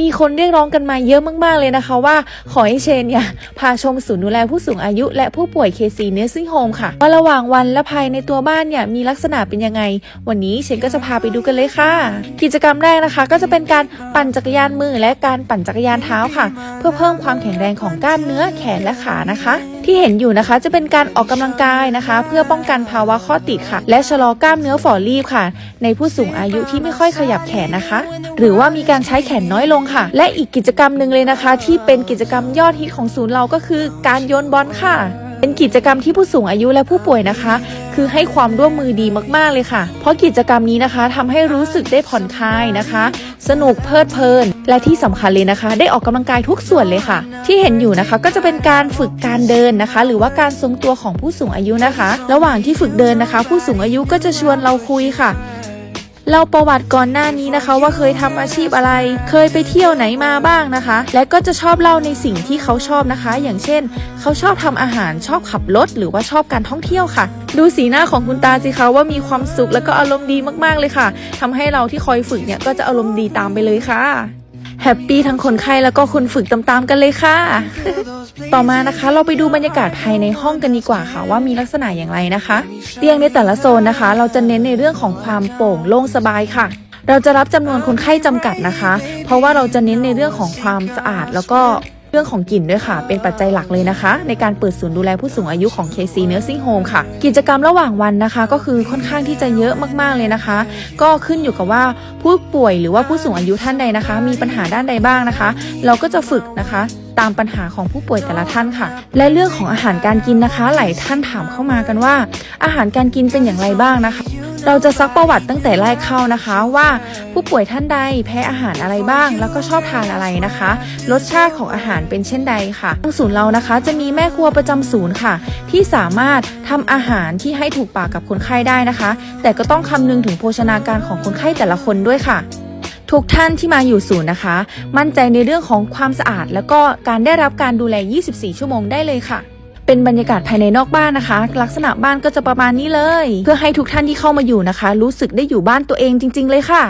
มีคนเรียกร้องกันมาเยอะมากๆเลยนะคะว่าขอให้เชนเนี่ยพาชมศูนย์ดูแลผู้สูงอายุและผู้ป่วย KC Nursing Home ค่ะ ว่าระหว่างวันและภายในตัวบ้านเนี่ยมีลักษณะเป็นยังไง วันนี้เชนก็จะพาไปดูกันเลยค่ะ กิจกรรมแรกนะคะ ก็จะเป็นการปั่นจักรยานมือและการปั่นจักรยานเท้าค่ะ เพื่อเพิ่มความแข็งแรงของกล้ามเนื้อแขนและขานะคะ ที่เห็นอยู่นะคะ จะเป็นการออกกำลังกายนะคะ เพื่อป้องกันภาวะข้อติดค่ะ และชะลอกล้ามเนื้อฝ่อรีบค่ะ ในผู้สูงอายุที่ไม่ค่อยขยับแขนนะคะ หรือว่ามีการใช้แขนน้อยลงค่ะ และอีกกิจกรรมหนึ่งเลยนะคะ ที่เป็นกิจกรรมยอดฮิตของศูนย์เราก็คือ การโยนบอลค่ะเป็นกิจกรรมที่ผู้สูงอายุและผู้ป่วยนะคะ คือให้ความร่วมมือดีมากๆเลยค่ะ เพราะกิจกรรมนี้นะคะทำให้รู้สึกได้ผ่อนคลายนะคะ สนุกเพลิดเพลิน และที่สำคัญเลยนะคะ ได้ออกกำลังกายทุกส่วนเลยค่ะ ที่เห็นอยู่นะคะก็จะเป็นการฝึกการเดินนะคะ หรือว่าการทรงตัวของผู้สูงอายุนะคะ ระหว่างที่ฝึกเดินนะคะ ผู้สูงอายุก็จะชวนเราคุยค่ะ เล่าประวัติก่อนหน้านี้นะคะ ว่าเคยทำอาชีพอะไร เคยไปเที่ยวไหนมาบ้างนะคะ และก็จะชอบเล่าในสิ่งที่เขาชอบนะคะ อย่างเช่น เขาชอบทำอาหารชอบขับรถหรือว่าชอบการท่องเที่ยวค่ะ ดูสีหน้าของคุณตาสิคะว่ามีความสุขและก็อารมณ์ดีมากๆเลยค่ะทำให้เราที่คอยฝึกเนี่ยก็จะอารมณ์ดีตามไปเลยค่ะ แฮปปี้ทั้งคนไข้แล้วก็คนฝึกตามๆกันเลยค่ะ ต่อมานะคะเราไปดูบรรยากาศภายในห้องกันดีกว่าค่ะ ว่ามีลักษณะอย่างไรนะคะ เตียงในแต่ละโซนนะคะ เราจะเน้นในเรื่องของความโปร่งโล่งสบายค่ะ เราจะรับจำนวนคนไข้จำกัดนะคะ เพราะว่าเราจะเน้นในเรื่องของความสะอาดแล้วก็ เรื่องของกลิ่นด้วยค่ะ เป็นปัจจัยหลักเลยนะคะ ในการเปิดศูนย์ดูแลผู้สูงอายุของ KC Nursing Home ค่ะ กิจกรรมระหว่างวันนะคะ ก็คือค่อนข้างที่จะเยอะมากๆเลยนะคะ ก็ขึ้นอยู่กับว่าผู้ป่วยหรือว่าผู้สูงอายุท่านใดนะคะ มีปัญหาด้านใดบ้างนะคะ เราก็จะฝึกนะคะตามปัญหาของผู้ป่วยแต่ละท่านค่ะ และเรื่องของอาหารการกินนะคะ หลายท่านถามเข้ามากันว่า อาหารการกินเป็นอย่างไรบ้างนะคะ เราจะซักประวัติตั้งแต่แรกเข้านะคะว่าผู้ป่วยท่านใดแพ้อาหารอะไรบ้าง แล้วก็ชอบทานอะไรนะคะ รสชาติของอาหารเป็นเช่นใดค่ะทางศูนย์เรานะคะ จะมีแม่ครัวประจำศูนย์ค่ะ ที่สามารถทำอาหารที่ให้ถูกปากกับคนไข้ได้นะคะ แต่ก็ต้องคำนึงถึงโภชนาการของคนไข้แต่ละคนด้วยค่ะทุกท่านที่มาอยู่ศูนย์นะคะ มั่นใจในเรื่องของความสะอาด แล้วก็การได้รับการดูแล 24 ชั่วโมงได้เลยค่ะ เป็นบรรยากาศภายในนอกบ้านนะคะ ลักษณะบ้านก็จะประมาณนี้เลย เพื่อให้ทุกท่านที่เข้ามาอยู่นะคะ รู้สึกได้อยู่บ้านตัวเองจริง ๆ เลยค่ะ